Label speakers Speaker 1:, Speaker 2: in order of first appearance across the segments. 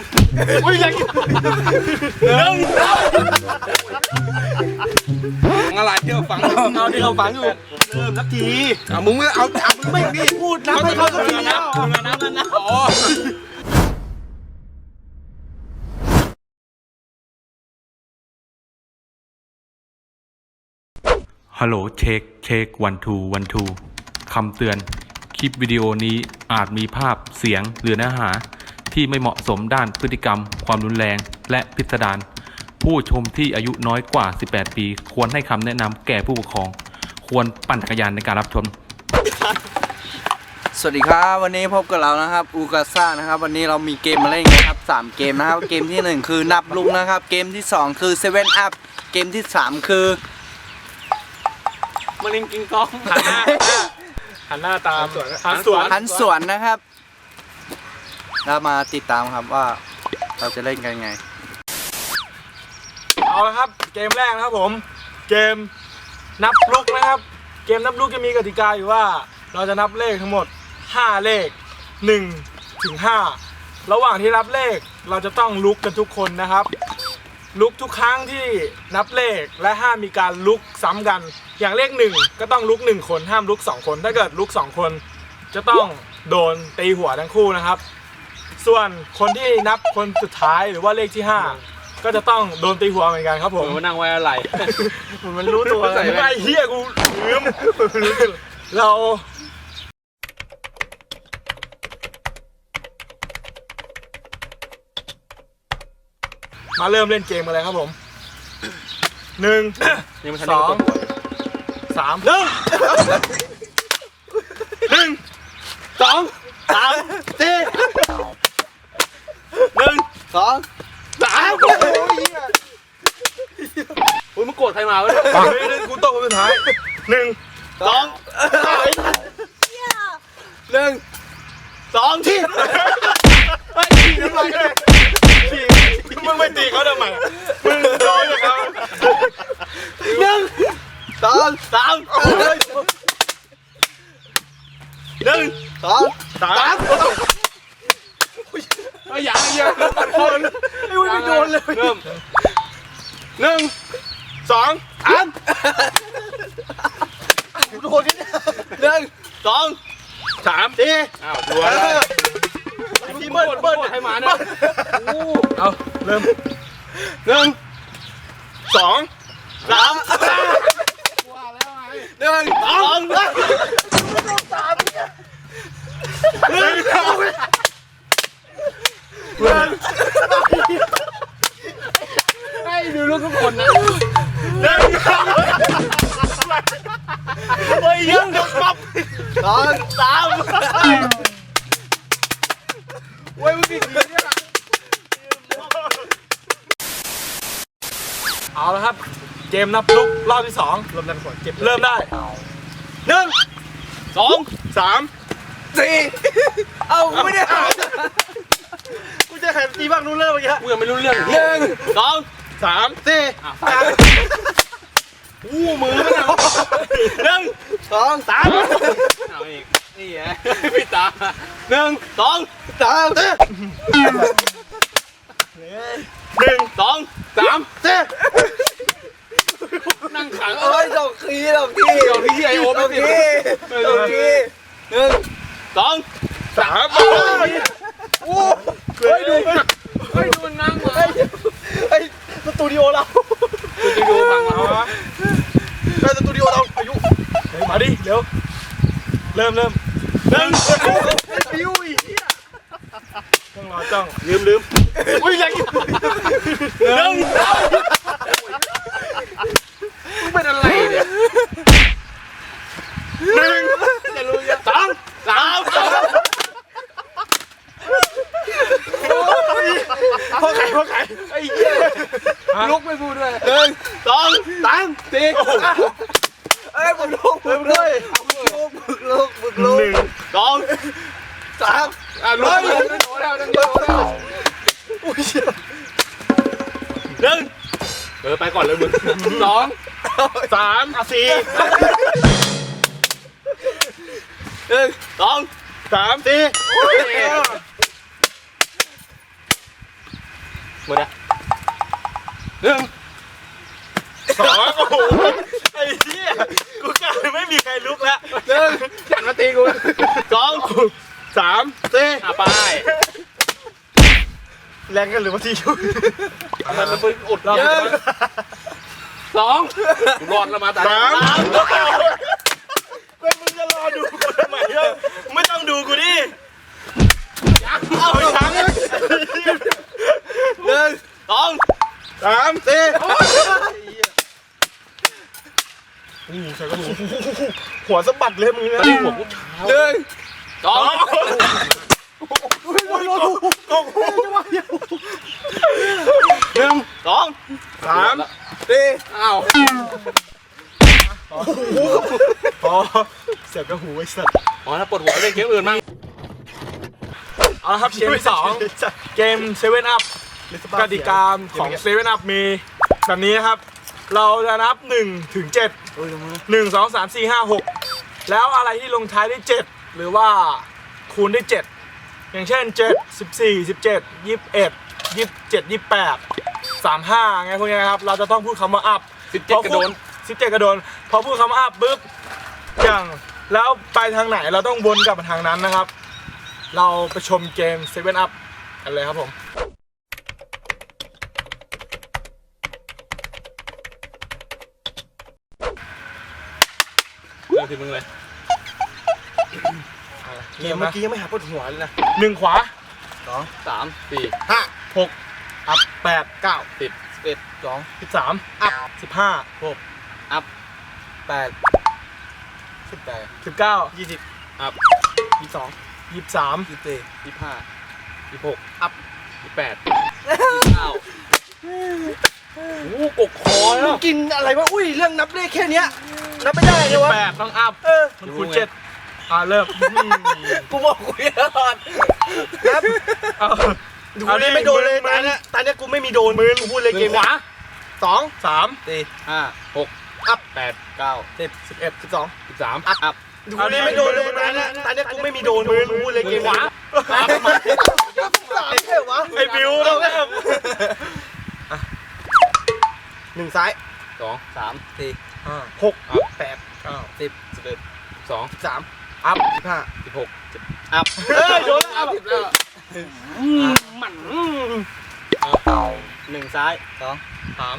Speaker 1: มอุ้ยยังหนึ่ง
Speaker 2: อะไรที่เราฟัง
Speaker 1: เอาที่เขาฟังอยู่เริ่มสักที
Speaker 2: เอามึงไม่เอาเอามึงไม่นี่
Speaker 1: พูดนับให้เขาสักทีแล้วนับนับนับ
Speaker 2: อ๋อ
Speaker 3: ฮัลโหลเช็คเช็ควันทูวันทูคำเตือน คลิปวิดีโอนี้อาจมีภาพเสียงหรือเนื้อหา ที่ไม่เหมาะสมด้านพฤติกรรม ความรุนแรง และพิสดารผู้ชมที่อายุน้อยกว่า 18 ปี ควรให้คำแนะนำแก่ผู้ปกครอง ควรปั่นจักรยานในการรับชม
Speaker 4: สวัสดีครับ วันนี้พบกับเรานะครับอูกาซ่านะครับ วันนี้เรามีเกมมาเล่นกันครับสามเกมนะครับ เกมที่หนึ่งคือนับลุกนะครับ เกมที่สองคือเซเว่นอัพเกมที่สามคือ
Speaker 1: มะลิงกิงกองหันหน้าหันหน้าตามหันสวน
Speaker 4: หันสวนนะครับ แล้วมาติดตามครับว่าเราจะเล่นกันไง
Speaker 1: เอาละครับ เกมแรกนะครับผม เกมนับลูกนะครับ เกมนับลูกจะมีกติกาอยู่ว่า เราจะนับเลขทั้งหมด 5 เลข1ถึง5ระหว่างที่นับเลขเราจะต้องลุกกันทุกคนนะครับ ลุกทุกครั้งที่นับเลขและห้ามมีการลุกซ้ำกัน อย่างเลขหนึ่งก็ต้องลุกหนึ่งคนห้ามลุกสองคน ถ้าเกิดลุกสองคน จะต้องโดนตีหัวทั้งคู่นะครับ ส่วนคนที่นับคนสุดท้ายหรือว่าเลขที่ห้าก็จะต้องโดนตีหัวเหมือนกันครับผม
Speaker 2: มันนั่งไว้อะไร
Speaker 1: มันรู้ตัวใส่ไม่เฮียกูลืมเรา มาเริ่มเล่นเกมกันเลยครับผมหนึ่งสองสามหนึ่งหนึ่งสองสามสี่หนึ่ง
Speaker 4: สอง
Speaker 1: สาม
Speaker 2: อุ้ยมึงโกรธใครมาวะเนี่ย
Speaker 1: เฮ้ยเดี๋ยวกูตกคนสุดท้ายหนึ่งสองสาม
Speaker 4: หนึ่ง
Speaker 1: สองที่ไอ้ขี่ทำไมเลยขี่มึงไม่ตีเขาทำไมมึงโดนกับเขา
Speaker 4: หนึ่งสอง
Speaker 1: สามหนึ่ง
Speaker 4: สอง
Speaker 1: สาม
Speaker 2: ไอ้ยยังยัง
Speaker 1: คนไอ้วุ้ยไม่โดนเลย
Speaker 2: เริ่ม
Speaker 1: หนึ่งสองสาม
Speaker 4: โดนที่หนึ่ง
Speaker 1: สองสามสี่
Speaker 2: อ้าวดวล
Speaker 1: ที่เบิ้ลเบิ้ล
Speaker 2: ใครมาเนี่ย
Speaker 1: เอาเริ่มหนึ่งสองสาม
Speaker 4: หนึ่ง
Speaker 1: สองหนึ่งสองหนึ่ง
Speaker 2: ให้ดูลูกทุกคนนะ
Speaker 1: หนึ่งสองเฮ้ยยังปั๊บ
Speaker 4: สอง
Speaker 1: สาม
Speaker 2: เว้ยมึงติดดีเนี่ย
Speaker 1: เอาละครับ เกมนับลุกรอบที่สองเริ่มดันขวดเก็บเริ่มได้หนึ่ง
Speaker 2: สอง
Speaker 1: สาม
Speaker 4: สี่เอาไม่ได้
Speaker 1: กูจะแข่งตีบ้างนู้เริ่มเมื่อกี้
Speaker 2: กูยังไม่รู้เรื่อง
Speaker 4: หนึ่ง
Speaker 1: สองสามสี่
Speaker 2: อู้มือมัน
Speaker 1: หนึ่ง
Speaker 4: สอง
Speaker 1: สาม
Speaker 2: เอาอีกนี่ไงพี่ตา
Speaker 1: หนึ่งสอง
Speaker 4: สาม
Speaker 1: หนึ่ง
Speaker 2: สองสาม
Speaker 1: สี่
Speaker 2: นั่งขัง
Speaker 4: โอ้ยดอกคีดอกที่
Speaker 2: เดี๋ยวพี่ไอโอเมื่
Speaker 4: อกี้
Speaker 2: ด
Speaker 4: อกที่หนึ่ง
Speaker 2: สอง
Speaker 1: สาม
Speaker 2: เฮ้ยดูเฮ้ยดูมันนั่งมา
Speaker 1: ไอ้สตูดิโอเรา
Speaker 2: ดูดูฟังมา
Speaker 1: เอาวะไอ้สตูดิโอเราอายุเฮ้ยมาดิเร็วเริ่มเริ่มหนึ่งฟิวอีกต้องรอจ้องลืมลืมอุ้ยยังอีกหนึ่ง
Speaker 2: มึงเป็นอะไรเนี่ย
Speaker 1: หนึ่งจะรู้ยังสองสามพ่อไข่พ่อไข่ไอ้เหี้ย
Speaker 2: ลุกไม่พูดด้วย
Speaker 1: หนึ่งส องสามสี่
Speaker 4: เอ้ยบึกลูกบึกเลยบึกลูกบึกลูก
Speaker 1: หนึ่งสอง
Speaker 4: สาม
Speaker 2: อะลุกเลยโอ้แล้วนั่งโอ้แล้ว
Speaker 1: หนึ่ง
Speaker 2: เออไปก่อนเลยมึงสอง
Speaker 1: สามสี่
Speaker 4: หนึ่ง
Speaker 1: สองสามสี่
Speaker 2: หมดอะหนึ่ง
Speaker 1: สองโอ้โหไอ้เหี้ยกูกะไม่มีใครลุกแล้ว
Speaker 2: หนึ่งฉันมาตีกู
Speaker 1: สองสามสี่
Speaker 2: อะไป
Speaker 1: แรงกันหรือว่าที่ชุด
Speaker 2: มันมันเป็นอุด
Speaker 1: เรา
Speaker 2: เยอะสองกูรอดแล้วมาตา
Speaker 1: สามเฮ้ยมึงจะรอดูกูทำไมเล่าไม่ต้องดูกูดิเอาไปทั้ง
Speaker 5: หนึ่ง
Speaker 1: สองสามสี่ นี่ใส่กระหูหัวสะบัดเลยมึงนะ
Speaker 2: ตีหัวกู
Speaker 5: หนึ่ง
Speaker 2: สอง
Speaker 1: หนึ่ง
Speaker 2: สอง
Speaker 1: สาม
Speaker 5: สี่
Speaker 2: อ้าว
Speaker 1: พอเสียบกระหูไอ้สัตว์
Speaker 2: อ๋อถ้าปวดหัวเล่นเกมอื่นมั่ง
Speaker 1: เอาละครับเกมที่สองเกมเซเว่นอัพกติกาของเซเว่นอัพมีแบบนี้นะครับ เราจะนับ1ถึง7 1 2 3 4 5 6 แล้วอะไรที่ลงท้ายด้วย7หรือว่าคูณด้วย7อย่างเช่น 7 14 17 21 27 28 35ไงพวกนี้นะครับ เราจะต้องพูดคำว่าอัพ
Speaker 2: สิบเจ็ดกระโดน
Speaker 1: สิบเจ็ดกระโดนพอพูดคำว่าอัพปุ๊บอย่างแล้วไปทางไหนเราต้องวนกลับมาทางนั้นนะครับ เราไปชมเกมเซเว่นอัพกันเลยครับผม
Speaker 2: เรื่องที่มึงเลย
Speaker 1: เกมเมื่อกี้ยังไม่หาปวดหัวเลยนะหนึ่งขวา
Speaker 2: สามสี่
Speaker 1: ห้าหกอัพแปดเก้า
Speaker 2: สิบสิบเอ็ด
Speaker 5: สอง
Speaker 1: สิบสามอัพสิบห้าหก
Speaker 5: แปดสิบแปด
Speaker 1: สิบเก้า
Speaker 5: ยี่สิบ
Speaker 2: อัพ
Speaker 1: ยี่สิบสองยี่สิบสาม
Speaker 5: ยี่สิบสี่
Speaker 2: ยี่ห้ายี่หกอัพยี่แปดยี่เก้าโอ้กกคอแล้ว
Speaker 5: กินอะไรวะอุ้ยเรื่องนับเลขแค่เนี้ย นับไม่ได้เล
Speaker 1: ยี่
Speaker 5: ยวะ
Speaker 1: แปดต้องอัพ
Speaker 5: เออ
Speaker 1: มันคูณเจ็ดอ่าเริ่ม
Speaker 5: กูบอกกูตลอดนับ
Speaker 1: เอา
Speaker 5: กูนี่ไม่โดนเลยตอนเนี้ยตอนเนี้ยกูไม่มีโดนมือกูพูดเลย
Speaker 2: ห
Speaker 5: เก
Speaker 2: นึ่
Speaker 5: ม
Speaker 2: งขวา
Speaker 1: สองสาม
Speaker 5: สี่
Speaker 2: ห้าหกอัพแปดเก้าสิบ
Speaker 1: สิบเอ็ดสิบสอง
Speaker 2: สิบสามอัพอัพ
Speaker 5: กูนี่ไม่โดนเลยตอนเนี้ยตอนเนี้ยกูไม่มีโดนมือกูพูดเลยเกม
Speaker 2: ขวา
Speaker 5: สามใช่วะ
Speaker 1: ไอ้บิวต้องเริ่ม
Speaker 5: หนึ่งซ้าย
Speaker 2: สองสาม
Speaker 5: สี่
Speaker 1: ห้า
Speaker 5: หก
Speaker 2: อัพ
Speaker 1: แปดเก้า
Speaker 5: สิบ
Speaker 2: สิบเอ็ดสิบสอง
Speaker 5: สามอัพสิบห้า
Speaker 2: สิบหกสิบอัพ
Speaker 5: เอ้ยโดน
Speaker 2: อัพสิบแล้วมัน
Speaker 5: หนึ่งซ้ายสอง
Speaker 1: สาม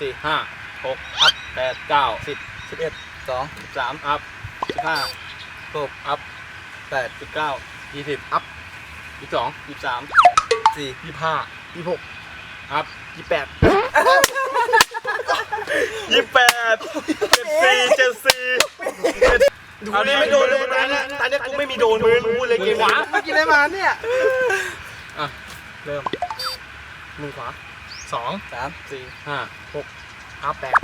Speaker 2: สี่ห้าหกอัพแปดเก้าสิบ
Speaker 1: สิบเอ็ด
Speaker 5: สอง
Speaker 2: สิบสามอัพสิบห้า
Speaker 5: หก
Speaker 2: อัพ
Speaker 5: แปด
Speaker 2: สิบเก้ายี่สิบอัพยี่สิบสองยี่สิบสาม
Speaker 5: สี่
Speaker 1: ยี่ห้ายี่หก
Speaker 2: อัพ
Speaker 1: ยี่แปด ยี่แปดเจ็ดสี่เจ็ดสี่
Speaker 5: กูนี่ไม่โดนเลยตอนเนี้ยตอนเนี้ยกูไม่มีโดนมือกูพูดเลยเกมขวาเมื่อกี้ได้มาเนี่ย
Speaker 1: เริ่มมือขวาสอง
Speaker 5: สาม
Speaker 2: สี่ห้า
Speaker 1: อัพแปด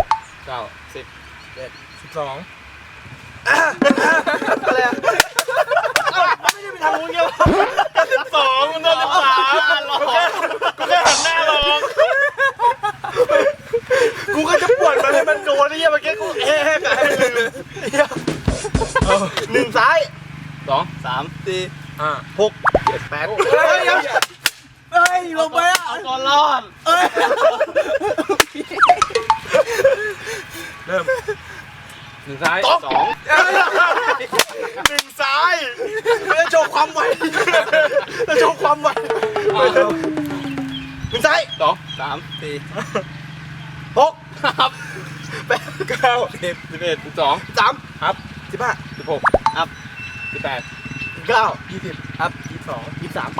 Speaker 2: เก้าสิบ
Speaker 1: สิบสอง
Speaker 5: อะไรอะไม่ได้ไปทำงูเงี้ยว
Speaker 1: สิบสองมันโดนสิบสามกูแค่กูแค่หันหน้าา
Speaker 2: ม
Speaker 5: สี่
Speaker 1: ห้า
Speaker 5: หก
Speaker 2: เจ็ดแปด
Speaker 5: เฮ้ยเฮ้ยลงไปอะ
Speaker 2: เอาตัวรอด
Speaker 5: เอ้ย
Speaker 1: เริ่ม
Speaker 2: หนึ่งซ้ายสอง
Speaker 1: หนึ่งซ้าย
Speaker 5: จะโชว์ความไวจะโชว์ความไวหนึ่งซ้าย
Speaker 2: สองสามสี่
Speaker 5: หก
Speaker 2: อัพ
Speaker 5: แปดเก้าสิบ
Speaker 2: สิบเอ็ดสิบสอง
Speaker 5: สาม
Speaker 2: อัพ
Speaker 5: สิบห้า
Speaker 2: สิบหกอัพสิบแปด
Speaker 5: สิบ เก้า
Speaker 1: ยี่สิบ
Speaker 5: อัพ
Speaker 1: ยี่สิบสอง
Speaker 5: ยี่สิบสาม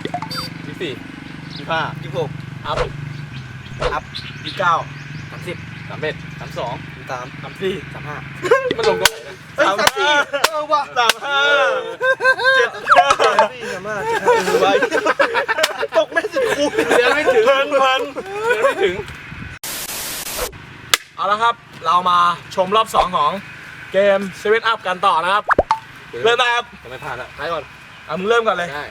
Speaker 2: ยี่สิบสี่ยี่สิบห้า
Speaker 5: ยี่สิบหก
Speaker 1: อัพอัพยี่สิบเก้า
Speaker 5: สามสิบ
Speaker 2: สามเอ็ดสามสอง
Speaker 5: สาม
Speaker 1: สามสี่
Speaker 5: สามห้า
Speaker 2: มันลงตรงไหนนะ
Speaker 5: เฮ้ยสามสี่เออว่ะ
Speaker 1: สามห้าเจ็ดห้า
Speaker 5: สามสี่สามห้าเจ็ดห้าเออไว้ตกไม่สิบคูณ
Speaker 2: เดือนไม่ถึง
Speaker 1: เพลินเพลิน
Speaker 2: เดือนไม่ถึง
Speaker 1: เอาละครับ เรามาชมรอบ2ของเกมเซเว่นอัพกันต่อนะครับ เริ่มได้ครับ
Speaker 2: จะไม่พลาดละ
Speaker 1: ไปก่อนเอามึงเริ่มก่อนเลย
Speaker 2: ได้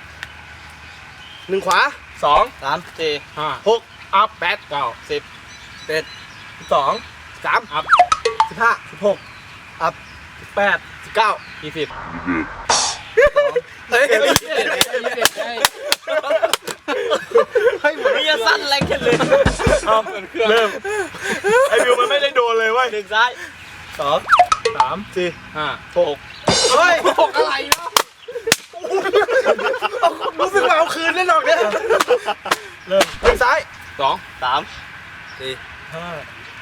Speaker 5: หนึ่งขวา
Speaker 1: สอง
Speaker 5: สาม
Speaker 2: สี่ห้า
Speaker 1: หกอัพ
Speaker 2: แปดเก้าสิบ
Speaker 5: เจ็ด
Speaker 1: สิบสอง
Speaker 5: สาม
Speaker 2: อัพ
Speaker 5: สิบห้า
Speaker 1: สิบหก
Speaker 5: อัพ
Speaker 1: สิบแปด
Speaker 5: สิบเก้า
Speaker 2: ยี่สิบ
Speaker 5: เฮ้ย
Speaker 2: เฮ้ยเด็ดได้
Speaker 5: ให้หมด
Speaker 1: มึงอย่าสั่น
Speaker 4: ลั่นแรงกันเลย
Speaker 1: เอาเริ่มไอวิวมันไม่ได้โดนเลยเว้ย
Speaker 4: หนึ่งซ้ายสอง
Speaker 1: สามสี่
Speaker 2: ห้า
Speaker 1: หก
Speaker 4: เฮ้ย
Speaker 2: หกอะไรเนาะ
Speaker 1: รู้สึกว่าเอาคืนแน่นอนเนี่ยเริ่มหนึ่งซ้าย
Speaker 2: สอง
Speaker 4: สามสี่
Speaker 1: ห้า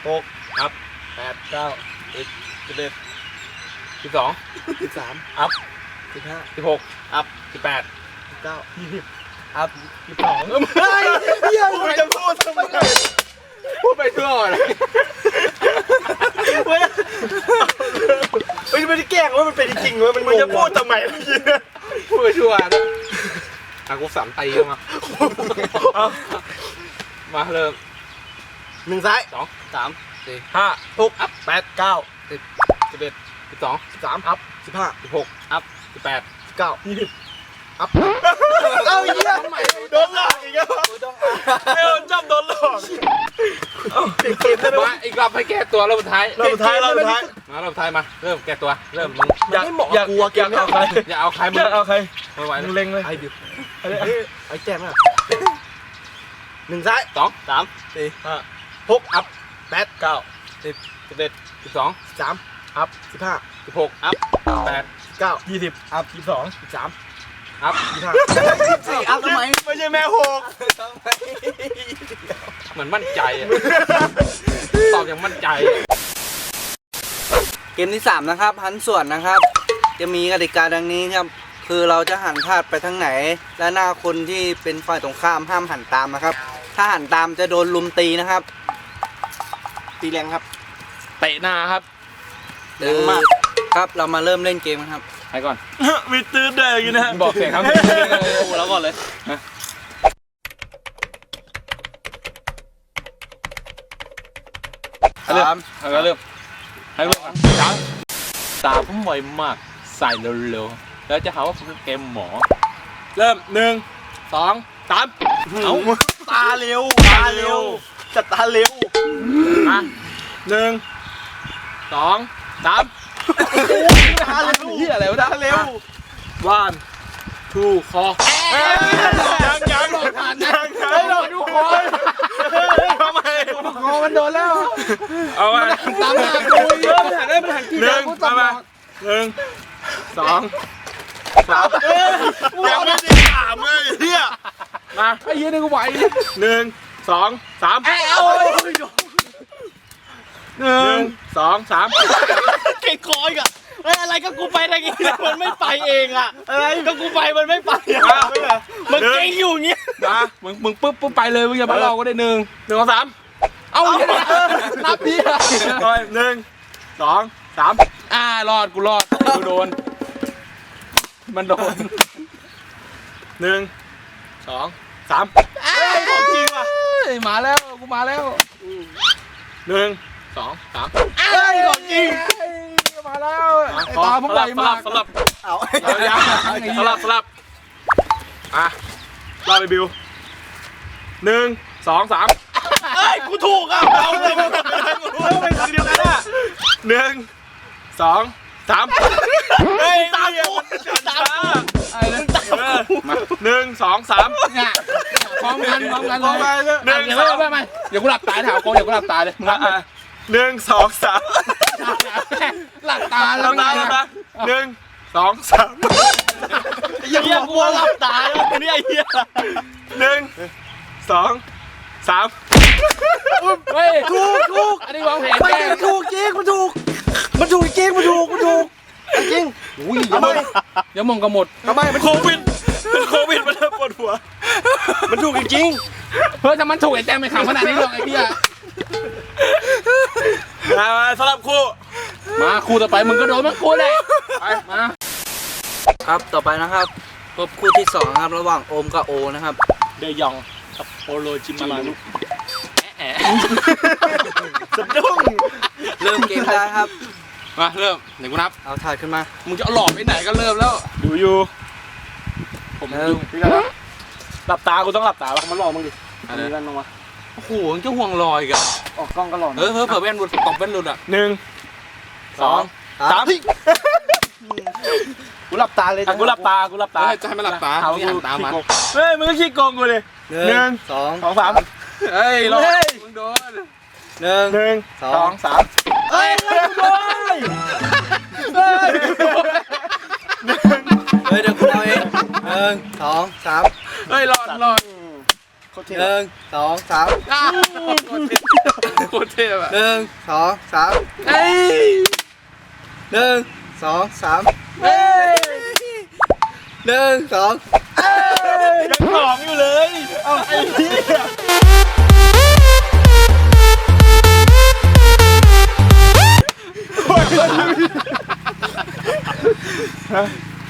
Speaker 2: หกอัพแปด
Speaker 1: เก้า
Speaker 2: สิบสิบเอ็ดสิบสอง
Speaker 1: สิบสาม
Speaker 2: อัพ
Speaker 1: สิบห้า
Speaker 2: สิบหกอัพสิบแปด
Speaker 1: สิบเก้ายี่สิบ
Speaker 4: อัพ
Speaker 1: สิบสองเฮ้ยเฮียมึงจะพูดทำไม
Speaker 2: พูดไปทั่วเลย
Speaker 1: เฮ้ยเฮ้ยไม่ได้แกล้งว่ามันเป็นจริงๆเว้ยมันมึงจะพูดทำไมเมื่อกี้เนี่ย
Speaker 2: พูดไปทั่วนะอะกูสามตีเข้ามา
Speaker 1: เอา
Speaker 2: มาเริ่ม
Speaker 1: หนึ่งซ้าย
Speaker 2: สอง
Speaker 4: สามสี่
Speaker 1: ห้าหกอัพแปดเก้า
Speaker 2: สิบสิบเอ็ดสิบสอง
Speaker 1: สิบสามอัพสิบห้า
Speaker 2: สิบหกอัพสิบแปด
Speaker 1: สิบเก้ายี่สิบ อัพเอาเหี้ยโดนหลอกอีกแล้วไอ้โดนจับโดนหลอกเอาเปลี่ยนเกมได้ไหม
Speaker 2: มาอีกรอบให้แก้ตัวรอบสุดท้าย
Speaker 1: รอบสุดท้ายรอบสุดท้าย
Speaker 2: มารอบสุดท้ายมาเริ่มแก้ตัวเริ่มมึง
Speaker 1: อยากอยากอยากเอาใคร
Speaker 2: อย่าเอาใครมึ
Speaker 1: องยากเอาใคร
Speaker 2: ไม่ไหว
Speaker 1: มึ
Speaker 2: แล้ว
Speaker 1: งเล็งเลย
Speaker 2: ไอ้ดิว
Speaker 1: ไอ้ไอ้ไอ้แก้มอะหนึ่งซ้าย
Speaker 2: สอง
Speaker 4: สามสี่
Speaker 1: ห้าหกอัพแปดเก้า
Speaker 2: สิบสิบเอ็ดสิบสอง
Speaker 1: สิบสามอัพสิบห้า
Speaker 2: สิบหกอัพแปด
Speaker 1: สิบเก้ายี่สิบอัพยี่สิบสองยี่สิบสาม
Speaker 2: อัพ
Speaker 1: ยี่สิบห้า
Speaker 4: สี่อัพทำไม
Speaker 1: ไม่ใช่แม่หก
Speaker 2: เหมือนมั่นใจอะตอบอย่างมั่นใจ
Speaker 4: เกมที่สามนะครับหันส่วนนะครับ จะมีกติกาดังนี้ครับ คือเราจะหันพลาดไปทางไหน และหน้าคนที่เป็นฝ่ายตรงข้ามห้ามหันตามนะครับ ถ้าหันตามจะโดนลุมตีนะครับ
Speaker 1: ตีแรงครับ
Speaker 2: เตะหน้าครับ
Speaker 4: หรือครับเรามาเริ่มเล่นเกมกันครับ
Speaker 2: ใครก่อน
Speaker 1: มีตื้นได้อย่างนี้นะ
Speaker 2: บอกเสียงครับ
Speaker 4: กูแล้วก่อนเลย
Speaker 2: เริ่
Speaker 4: สาม
Speaker 2: มให้เริ่มให้เริ่มก่อนจ้าตาผมไวมากใส่เร็วๆแล้วจะหาว่าผมเป็นเกมหมอ
Speaker 1: เริ่มหนึ่งสองสาม
Speaker 2: เอ้า
Speaker 1: ตาเร็วตาเร็วจัดตาเร็ว
Speaker 2: อะ
Speaker 1: หนึ่ง
Speaker 2: สองสาม
Speaker 1: ตาเร็ว
Speaker 2: เฮียอะไรวะ
Speaker 1: ตาเร็ววันทูคอยังยังยังยัง
Speaker 2: ไม่หลอกดูคอย
Speaker 1: ทำไม
Speaker 2: คอมันโดนแล้ว
Speaker 1: เอาไป
Speaker 2: ตามหากูอีก
Speaker 1: เริ่มหันได้มันหันกี่หนึ่งมามมาหนึ่งสองสามยังไม่ได้ถามเลยเฮียมา
Speaker 2: ไอ้เหี้ยนี่กูไหว
Speaker 1: หนึ่งสองสาม
Speaker 2: เอ้า
Speaker 1: หนึ่งสองสาม
Speaker 4: เก่งคอยอะเฮ้ยอะไรก็กูไปได้ไงมันไม่ไปเองอะ
Speaker 1: อะไร
Speaker 4: ก็กูไปมันไม่ไปอะ
Speaker 1: มา
Speaker 4: มันเก่งอยู่เงี้ย
Speaker 1: มา
Speaker 2: มึงมึงปุ๊บปุ๊บไปเลยมึงอย่ามาหลอก็ได้หนึ่ง
Speaker 1: หนึ่งสองสาม
Speaker 2: เอาเหี้ยนับพี่
Speaker 1: ต่อยหนึ่งสองสาม
Speaker 2: อ่ารอดกูรอดกูโดน มันโดน
Speaker 1: หนึ่งสองสามของจริงว่ะ
Speaker 2: เอ้ยมาแล้วกูมาแล้ว
Speaker 1: หนึ่งสองสาม
Speaker 2: เอ้ยของจริง มาแล้วไอ้ตาผมไหวมาก
Speaker 1: สลับ
Speaker 4: เอา
Speaker 1: สลับยังสลับสลับอะรอไปบิวหนึ่งสองสามเอ้ยกูถูกอะเอาเลยมาเป็นทางเดียวกันอะหนึ่งสองสามเฮ้ยตามกูตามกู
Speaker 2: ไอ้เลย
Speaker 1: มาหนึ่งสองสาม
Speaker 2: เนี่ยพร้อมกันพร้อมกัน
Speaker 1: พร้อมกัน
Speaker 2: เลย
Speaker 1: หนึ่ง
Speaker 2: เดี๋ยว
Speaker 1: สอง
Speaker 2: ไม่ไม่ไม่เดี๋ยวกูหลับตาถามโกเดี๋ยวกูหลับตาเลยมึงหลับ
Speaker 1: อะหนึ่งสองสาม
Speaker 2: หลับตา
Speaker 1: หลับตาหลับตาหนึ่งสองสาม
Speaker 4: ยังกลัวหลับตาแล้วนี่ไอ้เหี้ย
Speaker 1: หนึ่งสองสาม
Speaker 2: เฮ้ยถูกถูกอันนี้วางแผน
Speaker 4: ไม่
Speaker 2: แกล้ง
Speaker 4: มันถูกจริงมันถูก มันถูกจริงมันถูกมันถูกจริง
Speaker 2: อุ้ยเดี๋ยวมึงเดี๋ยวมึงก็หมด
Speaker 1: ทำไมมันโควิดเป็นโควิดมันเริ่มปวดหัว
Speaker 4: มันถูกจริง
Speaker 2: เฮ้ยถ้ามันถูกไอ้แต้มไม่ขำขนาดนี้หรอกไอ้เหี้ย
Speaker 1: มามาสลับคู่
Speaker 2: มาคู่ต่อไปมึงก็โดนมันคู่เลยไปมา
Speaker 4: ครับต่อไปนะครับพบคู่ที่สองนะครับ ระหว่างโอมกับโอนะครับ
Speaker 1: เดยองกับโปโลจิมารุ
Speaker 2: แอะ
Speaker 1: สะดุ้ง
Speaker 4: เริ่มเกมได้ครับ
Speaker 2: มาเริ่มเดี๋ยวกูนับ
Speaker 4: เอาถ่ายขึ้นมา
Speaker 2: มึงจะเอาหลอกไปไหนก็เริ่มแล้ว
Speaker 1: ดูอยู่
Speaker 2: ผม
Speaker 4: เริ่
Speaker 2: ดู
Speaker 4: ม
Speaker 1: พี่กันหลับตากูต้องหลับตาแล้วมันหลอกมึงดิ
Speaker 2: อะไร
Speaker 1: นี่กันลงมา
Speaker 2: โอ้โหมึงจะห่วงลอยอีกัน
Speaker 1: ออกกล้องก็หลอก
Speaker 2: เออเออเผื่อแว่นหลุดตบแว่นหลุดอะ
Speaker 1: หนึ่งสองสามกูหลับตาเลยกูหลับตากูหลับตา
Speaker 2: เฮ้ยจะให้มันหลับตา
Speaker 1: เอา
Speaker 2: ไม่หันตามมัน
Speaker 1: เฮ้ยมึงก็ขี้โกงกูเลย
Speaker 4: หนึ่
Speaker 1: หนึ่ง
Speaker 4: งสอง
Speaker 1: สองสาม
Speaker 2: เฮ้ยรอ
Speaker 1: เฮ้ย
Speaker 2: ดมึงโดน
Speaker 4: หนึ่ง
Speaker 1: หนึ่ง
Speaker 4: สอง
Speaker 1: สองสามเฮ้ยโดนเฮ้ย
Speaker 4: เฮ้ยเดี๋ยวคุณเอาเองหนึ่งสองสาม
Speaker 2: เฮ้ยรอดรอด
Speaker 1: โคตรเท่
Speaker 4: หนึ่งสองสาม
Speaker 2: อ้าวโคตรเท่อะ
Speaker 4: หนึ่งสองสาม
Speaker 2: เฮ้ย
Speaker 4: หนึ่งสองสาม
Speaker 1: เฮ้ย
Speaker 4: หนึ่งสอง
Speaker 1: ยังสองอยู่เลยเอ้าไอ้เหี้ยโอ้ย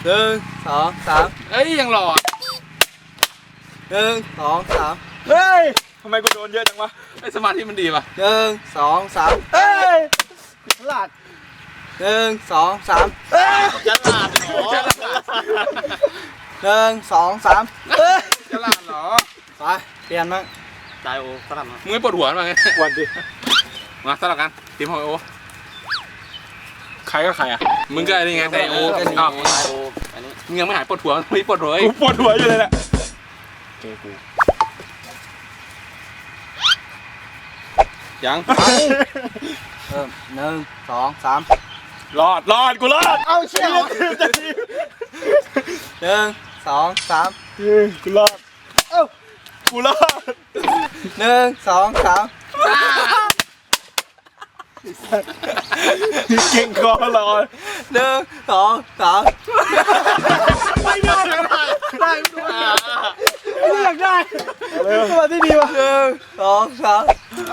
Speaker 4: หนึ่งสองสาม
Speaker 2: เฮ้ยยังรอด
Speaker 4: หนึ่งสองสาม
Speaker 1: เฮ้ยทำไมกูโดนเยอะจังวะ
Speaker 2: ไอ้สมาธิมันดีป่ะ
Speaker 4: หนึ่งสองสาม
Speaker 1: เฮ้ยฉลาด
Speaker 4: หนึ่งสองสาม
Speaker 1: เฮ้ย
Speaker 2: ฉลาดเหรอ
Speaker 4: หนึ่งสองสาม
Speaker 2: ฉลาดเหรอ
Speaker 4: ไปเปลี่ยนมั้ง
Speaker 2: ตายโอสลับมึงไม่ปวดหัวมั้างไง
Speaker 1: วันดิ
Speaker 2: มาสลับกันทีมของโอ
Speaker 1: ใครก็ใครอะ
Speaker 2: มึงก็ไอ้นี่ไงแต่โออ้าวมึงยังไม่หายปวดหัวมึงไม่ปวดหัวอี
Speaker 1: กู
Speaker 2: ก
Speaker 1: ปวดหัวอยู่เลยแหละเจอกู
Speaker 2: ยัง
Speaker 4: เริ่มหนึ่งสองสาม
Speaker 1: รอดรอดกูรอดเอาเชี่ยจะที
Speaker 4: หนึ่งสองสาม
Speaker 1: กูรอดเอ้ากูรอด
Speaker 4: หนึ่งสองสาม
Speaker 1: เก่งคอรอด
Speaker 4: หนึ่งสองสาม
Speaker 1: ไม่ได้ได้ได้ ไม่อยากได้ตัวที่ดีวะ
Speaker 4: หนึ่งสองสาม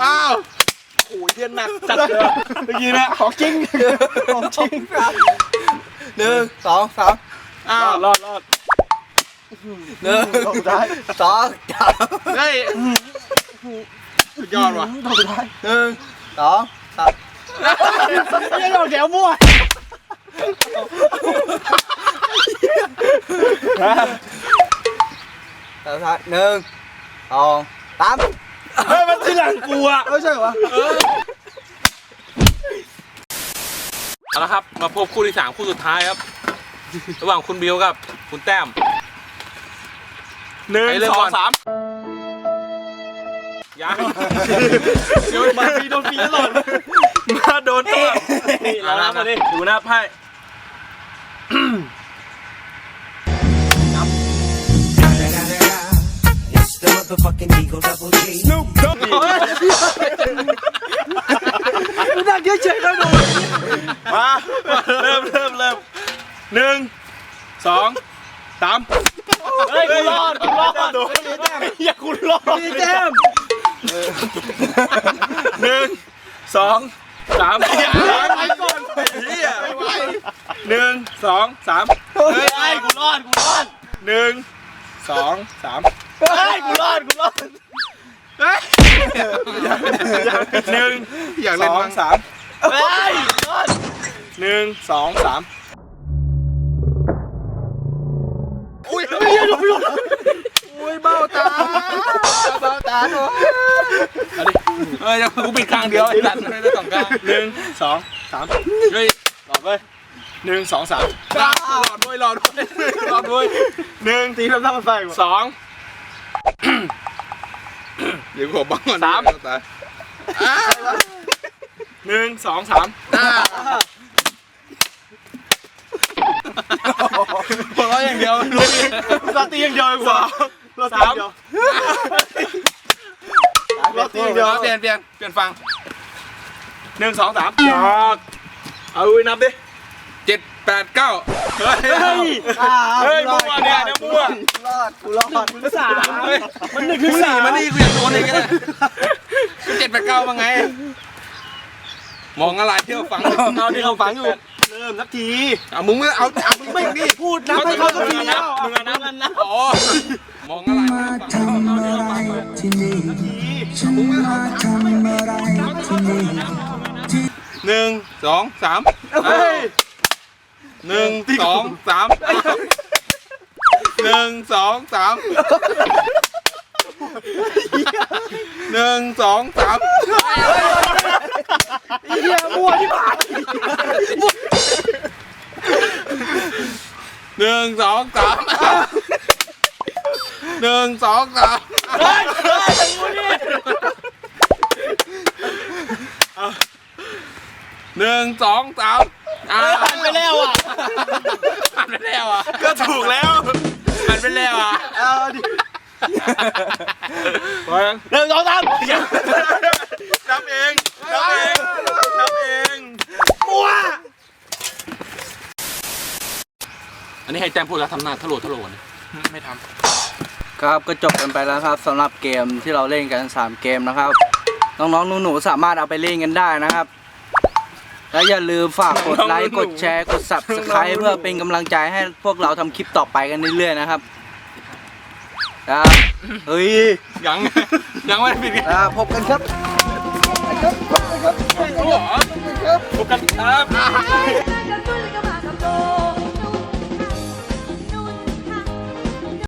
Speaker 2: อ้าว
Speaker 1: โอ้ยเทียนหนักจัดเลยเมื่อกี้นะของจริงของจริง
Speaker 4: หนึ่งสองสาม
Speaker 2: อ้ารว
Speaker 1: อดรอดรอด
Speaker 4: หนึ่ง
Speaker 1: ได้
Speaker 4: สองสาม
Speaker 2: เฮ้ยสุดยอดว่ะ
Speaker 1: ได้ได้
Speaker 4: หนึ่งสองสาม
Speaker 1: ไม่เอาแถวมั่ว
Speaker 4: สามหนึ่งสองสาม
Speaker 1: เฮ้ยมันที่หลังกูอะไม่ใช่เหรอ
Speaker 2: เอาละครับ มาพบคู่ที่สามคู่สุดท้ายครับ ระหว่างคุณบิวกับคุณแต้ม
Speaker 1: หนึ่ง
Speaker 2: ไปเริ่ม
Speaker 1: สอ
Speaker 2: ก่
Speaker 1: ง
Speaker 2: อน
Speaker 1: สาม
Speaker 2: ยัง
Speaker 1: เดี๋ยวมาฟีโดนฟีตลอดมาโดนตัวนี่เรานับมาดิดูนับให้
Speaker 5: motherfucking Eagle Double G.
Speaker 1: ไม่น่าเยอะเฉยเลยดูมาเริ่มเริ่มเริ่มหนึ่งสองสามเฮ้ยกูรอดกูรอดอย่ากูรอดพี่แต้มหนึ่งสองสามไปก่อนเฮียหนึ่งสองสามเฮ้ยไอ้กูรอดกูรอดหนึ่งสองสาม เฮ้ยกูรอดกูรอดหนึ่ง
Speaker 2: อยากเล่น
Speaker 1: อง
Speaker 2: บ้าง
Speaker 1: สามเฮ้ยรอดหนึ่งสองสาม
Speaker 2: อุ้ย
Speaker 1: อุ้ยเบ้าตาเบ้าตาหนู
Speaker 2: เอ้ยกูปิดข้างเดียวไอ้สัตว์ไม่ได้สองข้าง
Speaker 1: หนึ่งสองสาม
Speaker 2: เฮ้ย
Speaker 1: หลอดเลยหนึ่งสองสาม
Speaker 2: รอดด้วยรอดด้วยรอดด้วย
Speaker 1: หนึ่งตีทำท่ามันใส่สอง
Speaker 2: เดี๋ยวขอบังก่อน
Speaker 1: สาม
Speaker 2: ตายอ้า
Speaker 1: หนึ่งสองสาม
Speaker 2: อ้า
Speaker 1: หัวเราะอย่างเดียวรู้ดิเราตีอย่างเดียวดีกว่าเราตีอย่างเดียวเราตีอย่างเดียว
Speaker 2: เปลี่ยนเปลี่ยนเปลี่ยนฟัง
Speaker 1: หนึ่งสองสามหยอกเอาอุ้ยนับดิ
Speaker 2: เจ็ด แปดเก้า
Speaker 1: เฮ้ยเฮ้ยมั่วเนี่ยเนี่ยมั่ว
Speaker 4: รอดกูรอด
Speaker 1: ถึงสามมันหนึ่งถึงสาม
Speaker 2: มานี่กูอยากโดนเองกันเจ็ดแปดเก้ามาไง มองอะไรที่เขาฟัง
Speaker 1: เอาที่เขาฟังอยู่เริ่มนับที
Speaker 2: เอามึงไม่เอาเอามึงไม่นี่
Speaker 1: พูดนับให้เขาสักทีแล้วมึงอะนับนับ
Speaker 2: อ๋อมองอะไรไม่ได้ฟัง
Speaker 5: ที่นี่
Speaker 1: ที
Speaker 5: ฉันมาทำอะไรที่นี่
Speaker 2: หนึ่งสองสาม
Speaker 1: เฮ้ย
Speaker 2: หนึ่งสองสามหนึ่งสองสามหนึ่งสองสาม
Speaker 1: เฮียมัวที่ผ่าน
Speaker 2: หนึ่งสองสามหนึ่งสองสามหนึ่งสองสามอ่า
Speaker 4: ไปแล้วอะ
Speaker 2: หันไปแล้วอะ
Speaker 1: ก็ถูกแล้ว
Speaker 2: หันไปแล้วอะ
Speaker 4: เอาดิ
Speaker 1: พอยัง
Speaker 4: หนึ่งสองสาม
Speaker 1: นับเองนับเองนับเอง
Speaker 2: อันนี้ให้แจมพูดแล้วทำหน้าทะโหลทะโหลนะ
Speaker 1: ไม่ท
Speaker 4: ครับก็จบกันไปแล้วครับสำหรับเกมที่เราเล่นกัน 3 เกมนะครับ น้องๆหนูๆสามารถเอาไปเล่นกันได้นะครับ และอย่าลืมฝากกดไลค์ กดแชร์ กด subscribe เพื่อเป็นกำลังใจให้พวกเราทำคลิปต่อไปกันเรื่อยๆนะครับครับเฮ้ย
Speaker 2: ยัง ยังไม่ได้ปิดกัน
Speaker 4: อ่าพบกันครับำ
Speaker 1: พบกันครับ
Speaker 6: Hãy subscribe cho kênh Ghiền Mì Gõ Để không bỏ lỡ